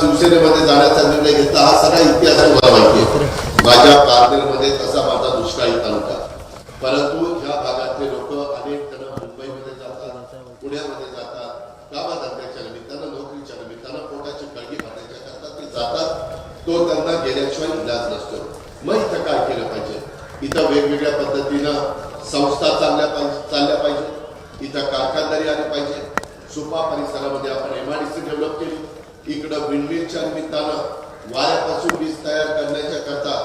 शिवसेनेमध्ये जाण्याचा निर्णय घेतला हा सगळा इतिहास तुम्हाला माहिती आहे. माझ्या कारगिलमध्ये तसा माझा दुष्काळी तालुका. परंतु ह्या भागातले लोक अनेक जण मुंबईमध्ये जातात पुण्यामध्ये जातात. कामाधंद्याच्या निमित्तानं नोकरीच्या निमित्तानं पोटाची कळगी भरण्याच्या करता ते जातात. तो त्यांना गेल्याशिवाय इलाज नसतो. मग इथं काय केलं पाहिजे? इथं वेगवेगळ्या पद्धतीनं संस्था चालल्या पाहिजे चालल्या पाहिजे इथं कारखानदारी आली पाहिजे. सुपा परिसरामध्ये आपण एमआयडीसी डेव्हलप केली. इकडं विंडमिलच्या निमित्तानं वाऱ्यापासून वीज तयार करण्याच्या करता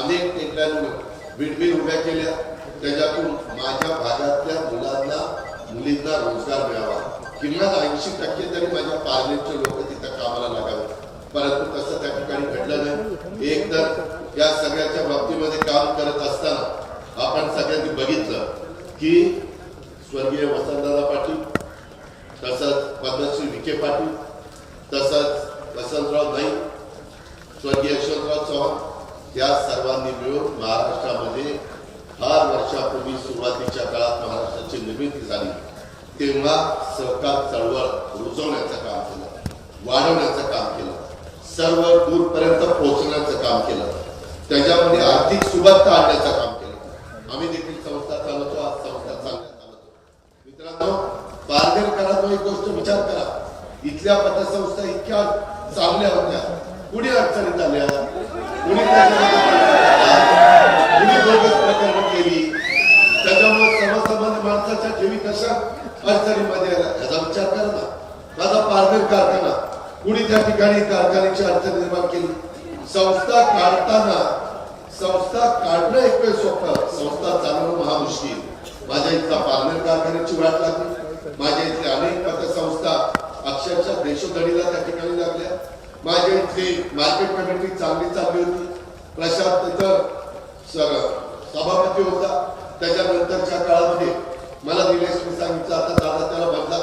अनेक टेकड्यांवर विंडमिल उभ्या केल्या. त्याच्यातून माझ्या भागातल्या मुलांना मुलींना रोजगार मिळावा. किमान ऐंशी टक्के तरी माझ्या पार्लरचे लोक तिथं कामाला लागावे. परंतु तसं त्या ठिकाणी घडलं नाही. एक तर या सगळ्याच्या बाबतीमध्ये काम करत असताना आपण सगळ्यांनी बघितलं की स्वर्गीय वसंतदादा पाटील तसंच पद्मश्री विखे पाटील तसंच वसंतराव नाईक स्वर्गीय यशवंतराव चव्हाण या सर्वांनी मिळून महाराष्ट्रामध्ये फार वर्षापूर्वी सुरुवातीच्या काळात महाराष्ट्राची निर्मिती झाली. तेव्हा सहकार चळवळ रुजवण्याचं काम केलं वाढवण्याचं काम केलं सर्व दूरपर्यंत पोहोचण्याचं काम केलं त्याच्यामध्ये आर्थिक सुबत्ता आणण्याचं काम केलं. आम्ही देखील संस्था चालवतो आज संस्था चांगल्या चालवतो मित्रांनो पारनेरकरांनो एक गोष्ट विचार करा. इथल्या पतसंस्था इतक्या चांगल्या होत्या. कुणी अडचणीत आल्या कुणी कुणी बोगस प्रकरण केली? त्याच्यामुळे समाजसंबंध माणसाच्या जीवी कशा अडचणीमध्ये आल्या? याचा विचार करा ना. माझा पारदर कारखाना कुणी त्या ठिकाणी कारखान्याची अडचण निर्माण केली? संस्था काढताना संस्था काढणं एक वेळ सोपं. संस्था चालवणं महामुश्किल. माझ्या इथला पारनेर कारखान्याची वाट लागली. माझ्या इथल्या अनेक पतसंस्था अक्षरशः देशोधडीला त्या ठिकाणी लागल्या. माझ्या इथली मार्केट कमिटी चांगली चालली होती. प्रशांत तिथं स- सभापती होता. त्याच्यानंतरच्या काळामध्ये मला निलेशने सांगितलं आता दादा त्याला बदला.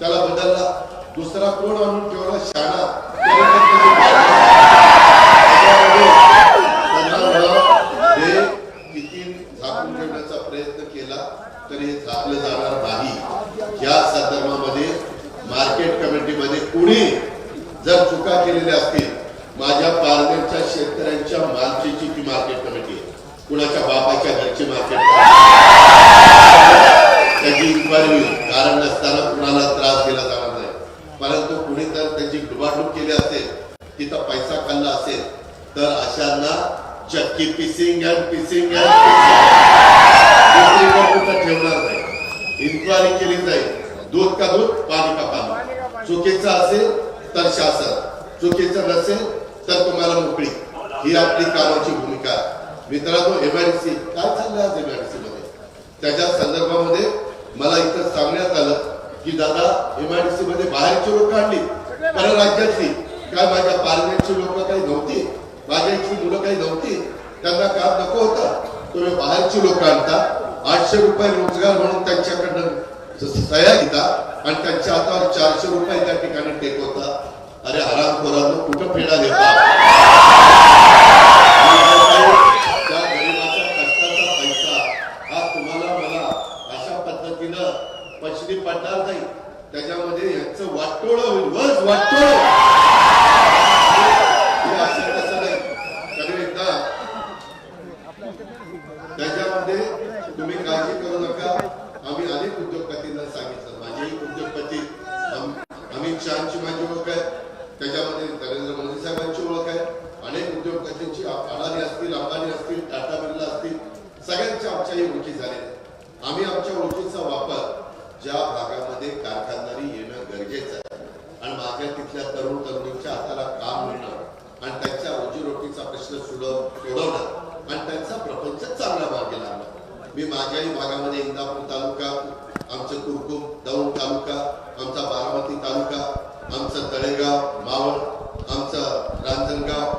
त्याला बदलला. दुसरा कोण आणून ठेवला? शाळा त्याच्यामध्ये हे किती झाकून ठेवण्याचा प्रयत्न केला तरी हे झाकलं जाणार नाही या संदर्भामध्ये मार्केट कमिटीमध्ये कुणी जर चुका केलेल्या असतील माझ्या पारनेरच्या शेतकऱ्यांच्या मालकीची ती मार्केट कमिटी आहे. कुणाच्या बापाच्या घरची मार्केट त्याची इन्क्वायरी होईल कारण नसताना कुणाला त्रास दिला जाणार नाही. परंतु कुणी जर त्याची डुबाडूब केली असेल तिथं पैसा खाल्ला असेल तर अशांना चक्की पिसिंग अँड पिसिंग कुठं ठेवणार नाही. इन्क्वायरी केली जाईल. दूध का दूध? पाणी का पाणी? चुकीचं असेल तर शासन चुकीचं नसेल तर तुम्हाला मोकळी. ही आपली कामाची भूमिका आहे. मित्रांनो एमआयडीसी काय चाललं आज एमआयडीसी मध्ये? त्याच्या संदर्भामध्ये मला इथं सांगण्यात आलं की दादा एमआयडीसी मध्ये बाहेरची लोक आणली. परराज्यातली काय माझ्या पार्लमेंटची लोक काही नव्हती? माझ्या इथली मुलं काही नव्हती? त्यांना काम नको होतं. तुम्ही बाहेरची लोक आणता. आठशे रुपये रोजगार म्हणून त्यांच्याकडनं सह्या घेता आणि त्यांच्या हातावर चारशे रुपये त्या ठिकाणी टेक होता अरे आराम खोरांनो कुठं फेडा देता त्या गरिबाच्या कष्टाचा पैसा हा तुम्हाला मला अशा पद्धतीनं पचनी पडणार नाही त्याच्यामध्ये यांचं वाटोळ होईल बस वाटोळ हे असं कसं नाही तरी एकदा त्याच्यामध्ये तुम्ही काळजी करू नका आम्ही अनेक उद्योगपतींना सांगितलं माझेही उद्योगपती अम- अमित शहाची माझी ओळख आहे त्याच्यामध्ये नरेंद्र मोदी साहेबांची ओळख आहे अनेक उद्योगपतींची अ- अडाणी असतील अंबानी असतील टाटा बिर्ला असतील सगळ्यांच्या आमच्याही ओळखी झाल्या आम्ही आमच्या ओळखीचा वापर ज्या भागामध्ये कारखानदारी येणं गरजेचं आहे आणि माझ्या तिथल्या तरुण तरुणींच्या हाताला काम मिळणं आणि त्यांच्या रोजीरोटीचा प्रश्न सोडवला. आणि त्यांचा प्रपंच चांगला मार्गी लागला. मी माझ्याही भागामध्ये इंदापूर तालुका आमचं कुरकुम दौंड तालुका आमचा बारामती तालुका आमचं तळेगाव मावळ आमचं रांजणगाव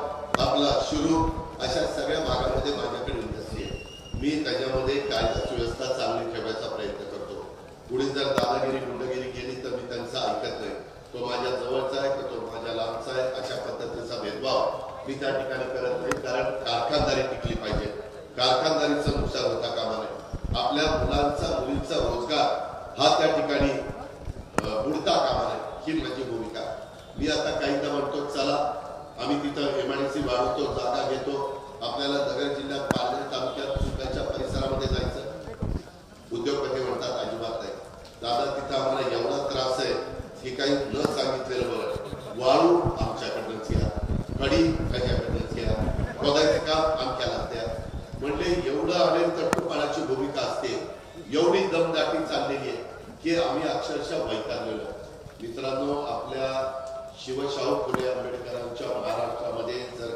आपला शिरूर अशा सगळ्या भागामध्ये माझ्याकडे इंडस्ट्री आहे. मी त्याच्यामध्ये कायदा सुव्यवस्था चांगली ठेवायचा प्रयत्न करतो. पुढे जर दादागिरी गुंडगिरी केली तर मी त्यांचा ऐकत नाही. तो माझ्या जवळचा आहे तर तो माझ्या लांबचा आहे? अशा पद्धतीचा भेदभाव. मी त्या ठिकाणी करत नाही कारण कारखानदारी टिकली पाहिजे. कारखानदारीचं नुकसान होता कामा नये. आपल्या मुलांचा मुलींचा रोजगार हा त्या ठिकाणी अं, बुडता कामा नये ही माझी भूमिका. मी आता काहीदा म्हणतो चला आम्ही तिथं एमआयडीसी वाढवतो जागा घेतो. आपल्याला नगर जिल्ह्यात पालघर तालुक्यात सुकाच्या परिसरामध्ये जायचं. उद्योगपती म्हणतात अजिबात नाही. दादा तिथं आम्हाला एवढा त्रास आहे हे काही न सांगितलेलं बरं. वाळू आमच्याकडनंच या कडी त्याच्याकडनंच या खोदायचं काम आमच्याला द्या म्हणले एवढं भूमिका असते. एवढी दमदाटी चाललेली आहे की आम्ही अक्षरशः वैतागलेलो मित्रांनो आपल्या शिवशाहू फुले आंबेडकरांच्या महाराष्ट्रामध्ये जर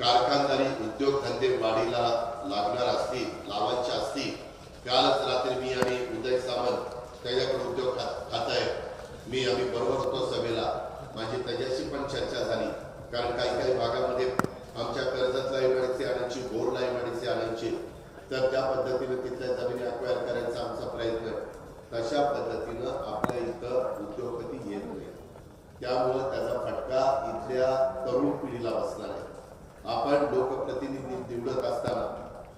कारखानदारी उद्योगधंदे वाढीला लागणार असतील लावायचे असतील कालच रात्री मी आणि उदय सावंत त्याच्याकडे उद्योग खात आहे. मी आम्ही बरोबर होतो सभेला. माझी त्याच्याशी पण चर्चा झाली. कारण काही काही भागामध्ये आमच्या कर्जतला इमारती आणायची बोरला इमारती आणायची तर त्या पद्धतीनं तिथल्या जमिनी अक्वायर करायचा आमचा प्रयत्न आहे. तशा पद्धतीनं आपल्या इथं उद्योगपती येत नाही त्यामुळं त्याचा फटका इथल्या तरुण पिढीला बसणार नाही आपण लोकप्रतिनिधी निवडत असताना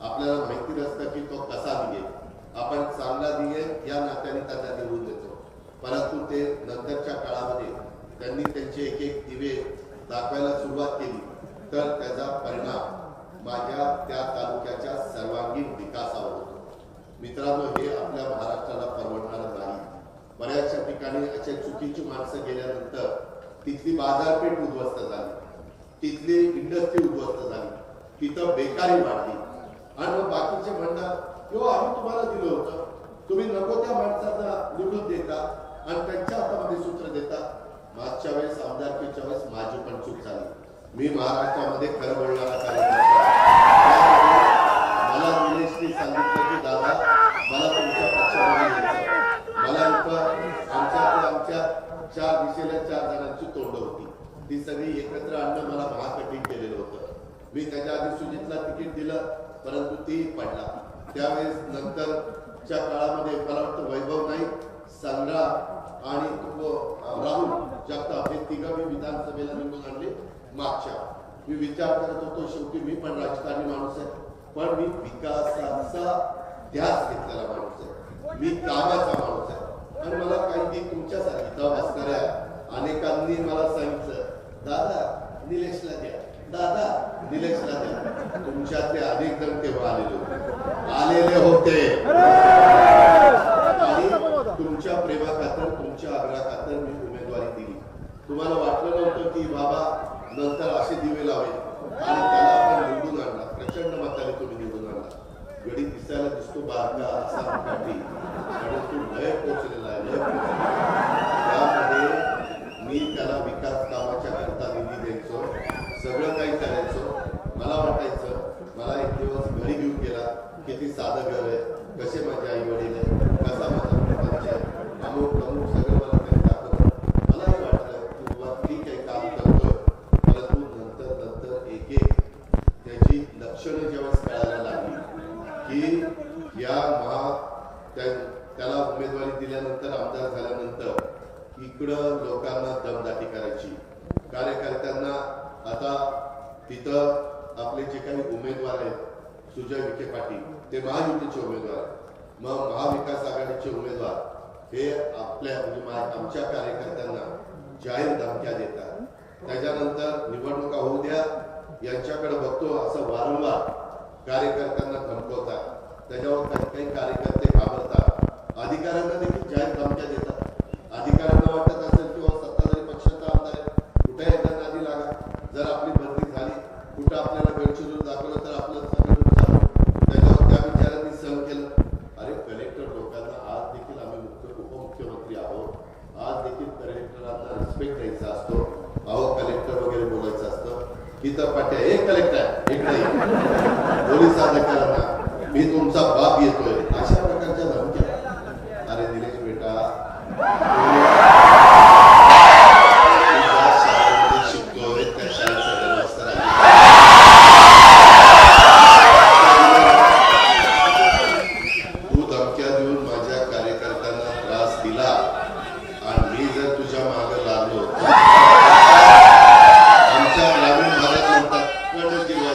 आपल्याला माहिती नसतं की तो कसा दिये. आपण चांगला दिघे या नात्याने त्यांना निवडून देतो. परंतु ते नंतरच्या काळामध्ये त्यांनी त्यांचे एक एक दिवे दाखवायला सुरुवात केली तर त्याचा परिणाम माझ्या त्या तालुक्याच्या सर्वांगीण विकासावर होतो. मित्रांनो हे आपल्या महाराष्ट्राला परवडणार नाही. बऱ्याचशा ठिकाणी अशा चुकीची माणसं गेल्यानंतर तिथली बाजारपेठ उद्ध्वस्त झाली. तिथली इंडस्ट्री उद्ध्वस्त झाली. तिथं बेकारी वाढली. आणि मग बाकीचे म्हणतात किंवा आम्ही तुम्हाला दिलं होतं. तुम्ही नको त्या माणसाचा निवडून देता आणि त्यांच्या हातामध्ये सूत्र देता. मागच्या वेळेस आमदारकीच्या वेळेस माझी पण चूक झाली. मी महाराष्ट्रामध्ये खरं बोलणारा कार्यकर्ता. मला निलेशनी सांगितलं की दादा मला तुमच्या पक्षामध्ये मला लोक आमच्या आमच्या चार दिशेला चार ती सगळी एकत्र आणणं मला महाकठीण केलेलं होतं. मी त्याच्या आधी सुजितला तिकीट दिलं परंतु ती पडला. त्यावेळेस नंतरच्या काळामध्ये मला वाटतं वैभव नाही संग्रा आणि राहुल जगताप हे तिघं मी विधानसभेला निवडून आणले मागच्या. मी विचार करत होतो शेवटी मी पण राजकारणी माणूस आहे. पण मी विकासाचा ध्यास घेतलेला माणूस आहे. मी कामाचा माणूस आहे. आणि मला काही तुमच्यासाठी तुमच्यासारखी अनेकांनी मला सांगितलं दादा निलेशला द्या. दादा निलेशला द्या. तुमच्यातले अनेक जण तेव्हा आलेले होते. आलेले होते. आणि तुमच्या प्रेमाखातर तुमच्या आग्रहाखातर मी उमेदवारी दिली. तुम्हाला वाटलं नव्हतं की बाबा नंतर असे दिवे लावेल. आणि त्याला आपण निवडून आणला प्रचंड मताने तुम्ही निवडून आणला गडी दिसायला दिसतो बारका असा काठी आणि तू लय पोचलेला आहे लय पोचलेला आहे. त्यामध्ये मी त्याला विकास कामाच्या करता निधी द्यायचो सगळं काही करायचो मला वाटायचं मला एक दिवस घरी घेऊन गेला. किती साधं घर आहे. कसे माझे आई वडील आहे कसा माझा प्रपंच आहे. अमुक अमुक सगळं मला त्यांनी दाखवलं मलाही वाटलं की बाबा ठीक आहे काम करतोय परंतु नंतर नंतर एक एक त्याची लक्षणं जेव्हा कळायला लागली की या महा त्या- त्याला उमेदवारी दिल्यानंतर आमदार झाल्यानंतर इकडं लोकांना दमदाटी करायची कार्यकर्त्यांना आता तिथं आपले जे काही उमेदवार आहेत सुजय विखे पाटील ते महायुतीचे उमेदवार आहेत. मग महाविकास आघाडीचे उमेदवार हे आपल्या म्हणजे मा- आमच्या कार्यकर्त्यांना जाहीर धमक्या देतात त्याच्यानंतर निवडणुका होऊ द्या यांच्याकडे बघतो असं वारंवार कार्यकर्त्यांना धमकवतात त्याच्यावर काही कार्यकर्ते घाबरतात. अधिकाऱ्यांना देखील जाहीर धमक्या देतात अधिकाऱ्यांना वाटत असेल किंवा सत्ताधारी पक्षाचा आमदार आहे कुठे एकदा नादी लागा जर आपली बदली झाली कुठं आपल्याला गडचिरोली दाखवलं तर आपलं सगळं नुकसान त्याच्यावर त्या विचारांनी सहन केलं अरे कलेक्टर लोकांना आज देखील आम्ही मुख्य उपमुख्यमंत्री आहोत आज देखील कलेक्टरांना रिस्पेक्ट द्यायचा असतो अहो कलेक्टर वगैरे बोलायचं असतं इथं पाट्या हे कलेक्टर इकडे ये. पोलीस अधिकाऱ्यांना मी तुमचा बाप येतोय अशा प्रकारच्या धमक्या अरे निलेश बेटा तू ज्या शाळेमध्ये शिकतोय त्या शाळेचा व्यवस्था आहे तू धमक्या देऊन माझ्या कार्यकर्त्यांना त्रास दिला आणि मी जर तुझ्या मागे लागलो आमच्या ग्रामीण भागात म्हणतात कडक जीव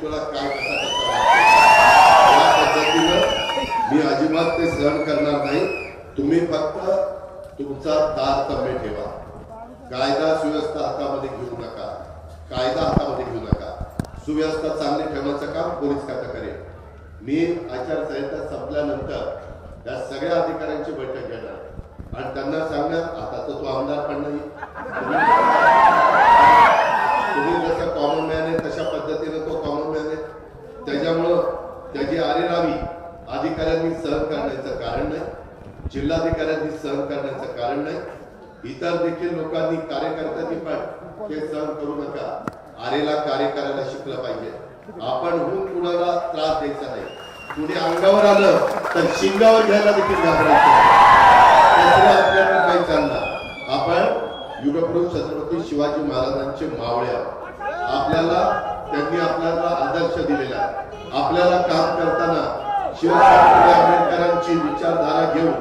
तुला काय कसा कसा या पद्धतीनं मी अजिबात ते सहन करणार नाही. तुम्ही फक्त तुमचा तारतम्य ठेवा. कायदा सुव्यवस्था हातामध्ये घेऊ नका. कायदा हातामध्ये घेऊ नका. सुव्यवस्था चांगली ठेवण्याचं काम पोलीस खातं करेल मी आचारसंहिता संपल्यानंतर या सगळ्या अधिकाऱ्यांची बैठक घेणार. आणि त्यांना सांगणार आता तर तो आमदार पण नाही तुम्ही जसं कॉमन मॅन आहे तशा पद्धतीने तो कॉमन मॅन आहे त्याच्यामुळं त्याची आरेरावी अधिकाऱ्यांनी सहन करण्याचं कारण नाही जिल्हाधिकाऱ्यांनी सहन करण्याचं कारण नाही. इतर देखील लोकांनी कार्यकर्त्यांनी पण हे सहन करू नका. आरेला कार्य करायला शिकलं पाहिजे. आपण होऊन कुणाला त्रास द्यायचा नाही. कुणी अंगावर आलं तर शिंगावर घ्यायला देखील घाबरायचं आपल्याला काही चालणार आपण युगप्रभू छत्रपती शिवाजी महाराजांचे मावळे आपल्याला त्यांनी आपल्याला आदर्श दिलेला आपल्याला काम करताना शिवशास्त्री आंबेडकरांची विचारधारा घेऊन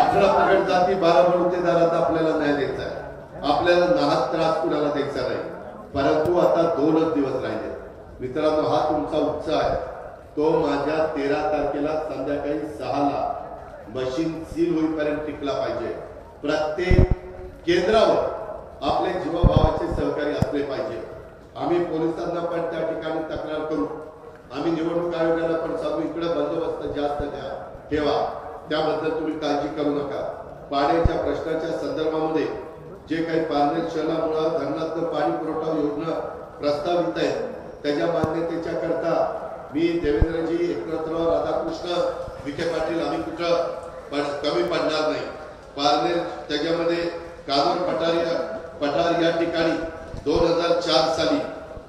अठरा पगड जाती बारा बलुतेदारात आपल्याला न्याय द्यायचा आहे. आपल्याला नाहक त्रास कुणाला द्यायचा नाही. परंतु आता दोनच दिवस राहिले. मित्रांनो हा तुमचा उत्साह आहे. तो माझ्या तेरा तारखेला संध्याकाळी सहाला मशीन सील होईपर्यंत टिकला पाहिजे. प्रत्येक केंद्रावर आपले जीवाभावाचे सहकारी असले पाहिजे. आम्ही पोलिसांना पण त्या ठिकाणी तक्रार करू. आम्ही निवडणूक आयोगाला पण सांगू इकडे बंदोबस्त जास्त द्या ठेवा. त्याबद्दल तुम्ही काळजी करू नका. पाण्याच्या प्रश्नाच्या संदर्भामध्ये जे काही पारनेर शहरामुळे धरणातनं पाणी पुरवठा योजना प्रस्तावित आहे त्याच्या मान्यतेच्या करता मी देवेंद्रजी एकनाथराव राधाकृष्ण विखे पाटील आम्ही कुठं पण कमी पडणार नाही. पारनेर त्याच्यामध्ये कानूर पठार या पठार या ठिकाणी दोन हजार चार साली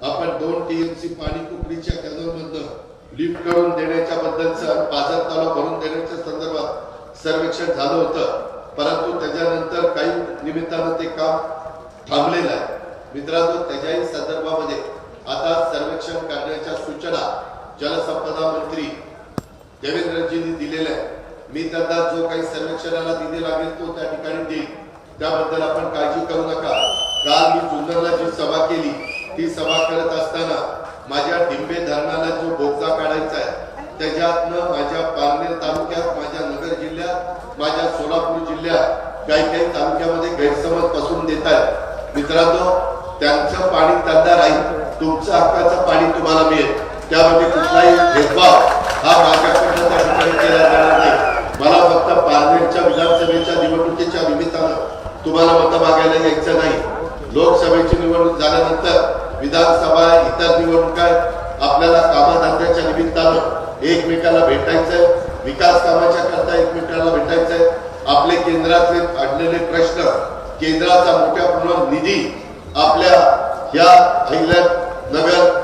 आपण दोन टीएमसी पाणी कुकडीच्या कॅनलमधनं लिफ्ट करून देण्याच्या बद्दलचं बाजार तलाव भरून देण्याच्या संदर्भात सर्वेक्षण झालं होतं. परंतु त्याच्यानंतर काही निमित्तानं ते काम थांबलेलं आहे. मित्रांनो त्याच्याही संदर्भामध्ये आता सर्वेक्षण करण्याच्या सूचना जलसंपदा मंत्री देवेंद्रजींनी दिलेल्या आहे मी त्यांना जो काही सर्वेक्षणाला दिले लागेल तो त्या ठिकाणी देईल. त्याबद्दल आपण काळजी करू नका. काल मी जुन्नरला जी सभा केली ती सभा करत असताना माझ्या डिंबे धरणाला जो बोगदा काढायचा आहे त्याच्यातनं माझ्या पारनेर तालुक्यात माझ्या नगर जिल्ह्यात माझ्या सोलापूर जिल्ह्यात काही काही तालुक्यामध्ये गैरसमज पसरून देत आहेत. मित्रांनो त्यांचं पाणी त्यांना राहील तुमचं हक्काचं पाणी तुम्हाला मिळेल. त्यामध्ये कुठलाही भेदभाव हा माझ्याकडनं त्या ठिकाणी केला जाणार नाही. मला फक्त पारनेरच्या विधानसभेच्या निवडणुकीच्या निमित्तानं तुम्हाला मतं मागायला यायचं नाही. लोकसभेची निवडणूक झाल्यानंतर विधानसभा इतर निवडणुका आपल्याला कामधंद्याच्या निमित्तानं एकमेकाला भेटायचंय. विकास कामाच्या करता एकमेकाला भेटायचंय. आपले केंद्रातले अडलेले प्रश्न केंद्राचा मोठ्या प्रमाणात निधी आपल्या या अहिल्यानगर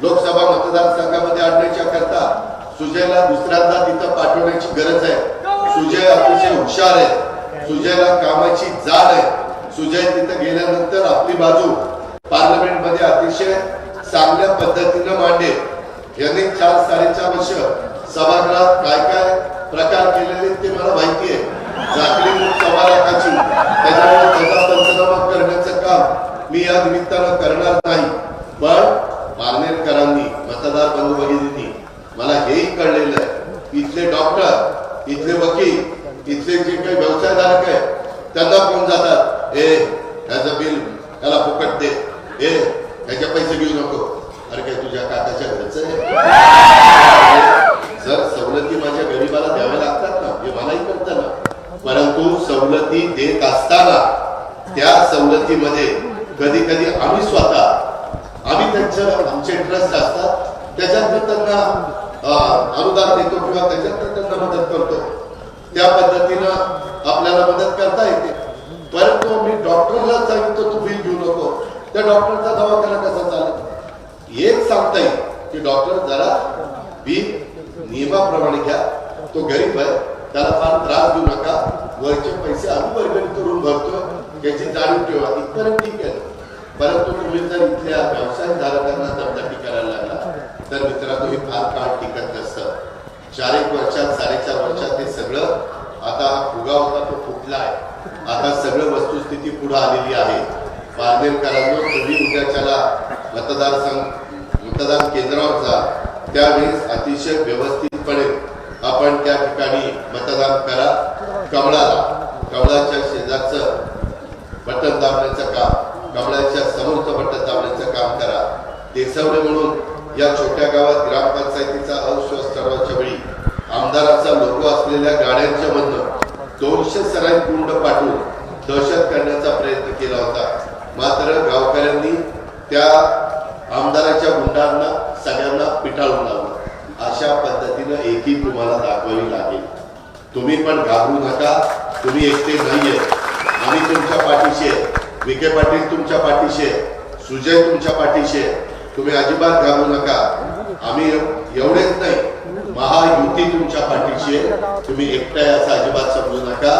लोकसभा मतदारसंघामध्ये आणण्याच्या करता सुजयला दुसऱ्यांदा तिथं पाठवण्याची गरज आहे. सुजय अतिशय हुशार आहे. सुजयला कामाची जाण आहे. सुजय तिथं गेल्यानंतर आपली बाजू पार्लमेंटमध्ये अतिशय चांगल्या पद्धतीनं मांडले. यांनी चार साडेचार वर्ष सभागृहात काय काय प्रकार केलेले ते मला माहिती आहे. झाकली सभागृहाची त्याच्यामुळे त्याचा पंचनामा करण्याचं काम मी या निमित्तानं करणार नाही. पण पारनेरकरांनी मतदार बंधू भगिनींनी मला हेही कळलेलं आहे. इथले डॉक्टर इथले वकील इथले जे काही व्यवसायधारक आहे त्यांना कोण जातात? ए ह्याचं बिल त्याला फुकट दे. ए त्याच्या पैसे घेऊ नको अरे काय तुझ्या काकाच्या घरचं आहे सर सवलती माझ्या गरीबाला द्याव्या लागतात ना हे मलाही कळतं ना परंतु सवलती देत असताना त्या सवलतीमध्ये कधी कधी आम्ही स्वतः आम्ही त्यांचं आमचे इंटरेस्ट असतात त्याच्यात त्यांना अनुदान देतो किंवा त्याच्यात त्यांना मदत करतो त्या पद्धतीनं आपल्याला मदत करता येते परंतु मी डॉक्टरला सांगितलं तू बिल घेऊ नको त्या डॉक्टरचा दवाखाना कसा चालेल? एक सांगता येईल की डॉक्टर जरा बी नियमाप्रमाणे घ्या. तो गरीब आहे त्याला फार त्रास देऊ नका. वरचे पैसे अनुवर्गणी करून भरतो याची जाणीव ठेवा इथपर्यंत ठीक आहे. परंतु तुम्ही जर इथल्या व्यवसायधारकांना दमदाटी करायला लागला तर मित्रांनो हे फार काळ टिकत नसतं. चार एक वर्षात साडेचार वर्षात हे सगळं आता हा फुगा होता तो फुटला आहे आता सगळं वस्तुस्थिती पुढे आलेली आहे. पारनेरकरांनो तुम्ही उद्याच्याला मतदारसंघ मतदान केंद्रावर जा. त्यावेळेस अतिशय व्यवस्थितपणे आपण त्या ठिकाणी मतदान करा. कमळाला कमळाच्या शेजारचं बटन दाबण्याचं काम कमळाच्या समोरचं बटन दाबण्याचं काम करा. देसवडे म्हणून या छोट्या गावात ग्रामपंचायतीचा अविश्वास ठरवायच्या वेळी आमदाराचा लोक असलेल्या गाड्यांच्या मधनं दोनशे सराई कुंड पाठवून दहशत करण्याचा प्रयत्न केला होता. मात्र गावकऱ्यांनी त्या आमदाराच्या गुंडांना सगळ्यांना पिटाळून लावलं. अशा पद्धतीनं एकी तुम्हाला दाखवावी लागेल. तुम्ही पण घाबरू नका. तुम्ही एकटे नाहीये. आम्ही तुमच्या पाठीशी आहे. विखे पाटील तुमच्या पाठीशी आहे. सुजय तुमच्या पाठीशी आहे. तुम्ही अजिबात घाबरू नका. आम्ही एवढेच नाही. महायुती तुमच्या पाठीशी आहे. तुम्ही एकट्या असं अजिबात समजू नका.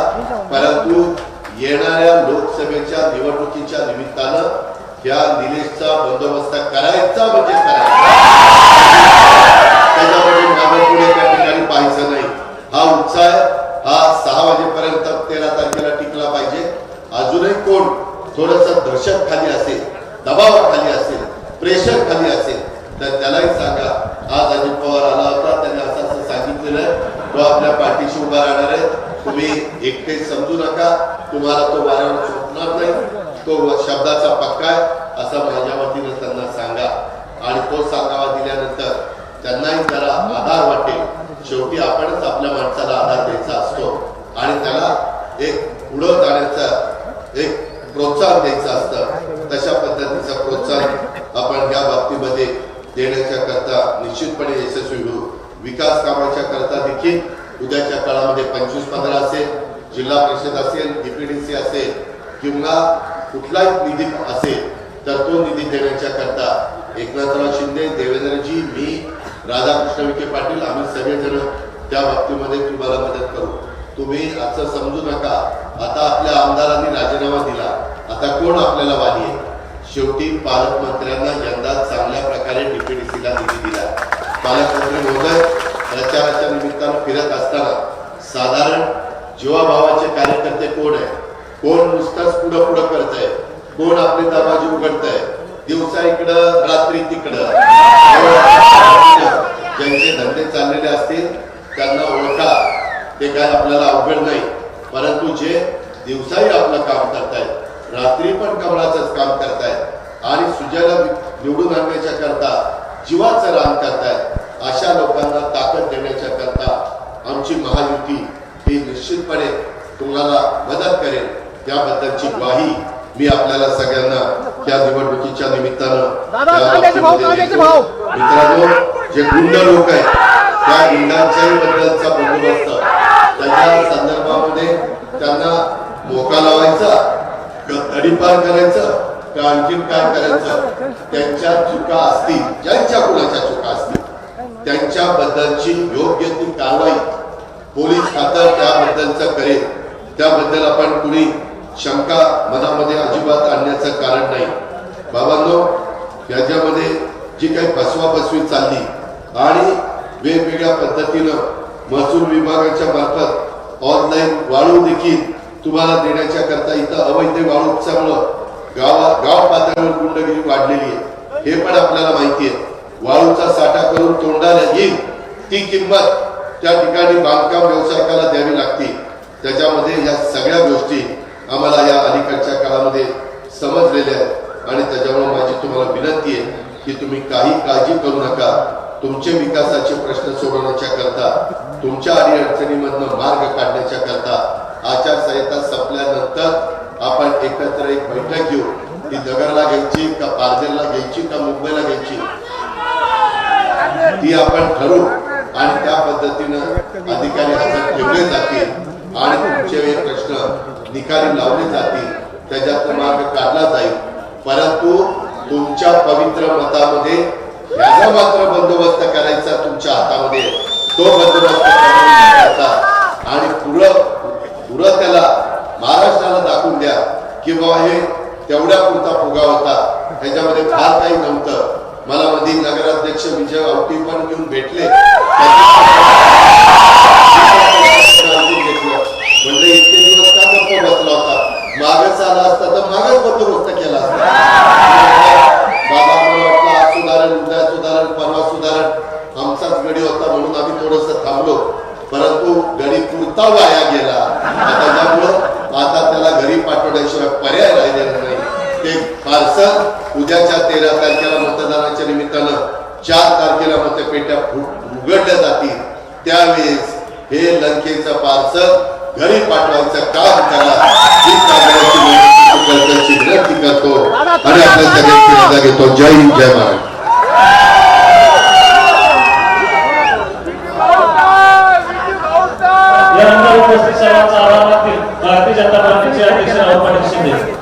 परंतु येणाऱ्या लोकसभेच्या निवडणुकीच्या निमित्तानं या निलेशचा बंदोबस्त करायचा म्हणजे करायचा. त्या ठिकाणी पाहायचं नाही. हा उत्साह हा सहा वाजेपर्यंत तेरा तारखेला टिकला पाहिजे. अजूनही कोण थोडस दर्शक खाली असेल दबाव खाली असेल प्रेशर खाली असेल तर त्यालाही सांगा. आज अजित पवार आला होता त्याने असं असं सांगितलेलं तो आपल्या पाठीशी उभा राहणार आहे. तुम्ही एकटे समजू नका. तुम्हाला तो वाऱ्यावर सुटणार नाही. तो शब्दाचा पक्का आहे असं माझ्या वतीनं त्यांना सांगा. आणि तो सांगावा दिल्यानंतर त्यांनाही जरा आधार वाटेल. शेवटी आपणच आपल्या माणसाला आधार द्यायचा असतो. आणि त्याला एक पुढं जाण्याचं एक प्रोत्साहन द्यायचं असतं. तशा पद्धतीचं प्रोत्साहन आपण या बाबतीमध्ये देण्याच्या करता निश्चितपणे यशस्वी होऊ. विकास कामाच्या करता देखील उद्याच्या काळामध्ये पंचवीस पंधरा असेल. जिल्हा परिषद असेल डीपीडीसी असेल किंवा कुठलाही निधी असेल तर तो निधी देण्याच्या करता एकनाथराव शिंदे देवेंद्रजी मी राधाकृष्ण विखे पाटील आम्ही सगळेजण त्या बाबतीमध्ये तुम्हाला मदत करू. तुम्ही असं समजू नका. आता आपल्या आमदारांनी राजीनामा दिला. आता कोण आपल्याला वाली आहे? शेवटी पालकमंत्र्यांना यंदा चांगल्या प्रकारे डीपीडीसीला निधी दिला. पालकमंत्री महोदय प्रचाराच्या निमित्तानं फिरत असताना साधारण जीवाभावाचे कार्यकर्ते कोण आहे? कोण नुसताच पुढं पुढं करत आहे कोण आपले दरवाजे उघडत आहे दिवसा इकडं रात्री तिकडं. ज्यांचे धंदे चाललेले असतील त्यांना ओळखा. ते काय आपल्याला अवघड नाही. परंतु जे दिवसाही आपलं काम करतायत रात्री पण कमळाचंच काम करतायत आणि सुजाला निवडून आणण्याच्या करता जीवाचं रान करतायत अशा लोकांना ताकद देण्याच्या करता आमची महायुती ही निश्चितपणे तुम्हाला मदत करेल त्याबद्दलची ग्वाही मी आपल्याला सगळ्यांना या निवडणुकीच्या निमित्तानं. मित्रांनो जे गुंड लोक आहेत त्या गुंडांच्याही बद्दलचा बंदोबस्त त्याच्या संदर्भामध्ये त्यांना मोका लावायचा तडीपार करायचं का आणखीन काय करायचं त्यांच्या चुका असतील ज्यांच्या कुणाच्या चुका असतील त्यांच्याबद्दलची योग्य ती कारवाई पोलीस खातं त्याबद्दलचं करेल. त्याबद्दल आपण कुणी शंका मनामध्ये अजिबात आणण्याचं कारण नाही. बाबांनो याच्यामध्ये जी काही फसवा चालली आणि वेगवेगळ्या पद्धतीनं महसूल विभागाच्या मार्फत ऑनलाईन वाळू देखील तुम्हाला देण्याच्या करता इथं अवैध वाळू उपसामुळं गावा गाव पातळीवर गुंडगिरी वाढलेली आहे. हे पण आपल्याला माहिती आहे. वाळूचा साठा करून तोंडाला येईल ती किंमत त्या ठिकाणी बांधकाम व्यावसायिकाला द्यावी लागते. त्याच्यामध्ये या सगळ्या गोष्टी आम्हाला या अलीकडच्या काळामध्ये समजलेल्या आहेत. आणि त्याच्यामुळे माझी तुम्हाला विनंती आहे की तुम्ही काही काळजी करू नका. तुमचे विकासाचे प्रश्न सोडवण्याच्या करता तुमच्या अडीअडचणीमधनं मार्ग काढण्याच्या करता आचारसंहिता संपल्यानंतर आपण एकत्र एक बैठक घेऊ. ती दगडला घ्यायची का पारजेलला घ्यायची का मुंबईला घ्यायची? ती आपण ठरवू. आणि त्या पद्धतीनं अधिकारी हातात ठेवले जातील आणि तुमचे हे प्रश्न निकाली लावले जातील. त्याच्यात मार्ग काढला जाईल. परंतु तुमच्या पवित्र मतामध्ये याचा मात्र बंदोबस्त करायचा तुमच्या हातामध्ये तो बंदोबस्त करायचा आणि पुढं पुढं त्याला महाराष्ट्राला दाखवून द्या की बाबा हे तेवढ्या पुरता फुगा होता. त्याच्यामध्ये फार काही नव्हतं. मला मध्ये नगराध्यक्ष विजय आवटी पण घेऊन भेटले. म्हणजे इतके दिवस का गप्प बसला होता? मागच आला असता तर मागच बंदोबस्त केला असता. बाबा मला वाटलं आज सुधारेल उद्या सुधारण परवा सुधारण. आमचाच गडी होता म्हणून आम्ही थोडस थांबलो. परंतु गडी पुरता वाया गेला. आता त्यामुळं आता त्याला घरी पाठवण्याशिवाय पर्याय राहिलेला नाही. ते पार्सल उद्याच्या तेरा तारखेला मतदानाच्या निमित्तानं चार तारखेला मतपेट्या उघडल्या जातील. त्यावेळेस हे लंकेचं पार्सल घरी पाठवायचं काम करा विनंती करतो. आणि आपल्या सगळ्यांची रजा घेतो. जय हिंद जय महाराज उपस्थित सर्वांचा आभार मानतील. भारतीय जनता पार्टीचे अध्यक्ष राहुल पाटील शिंदे.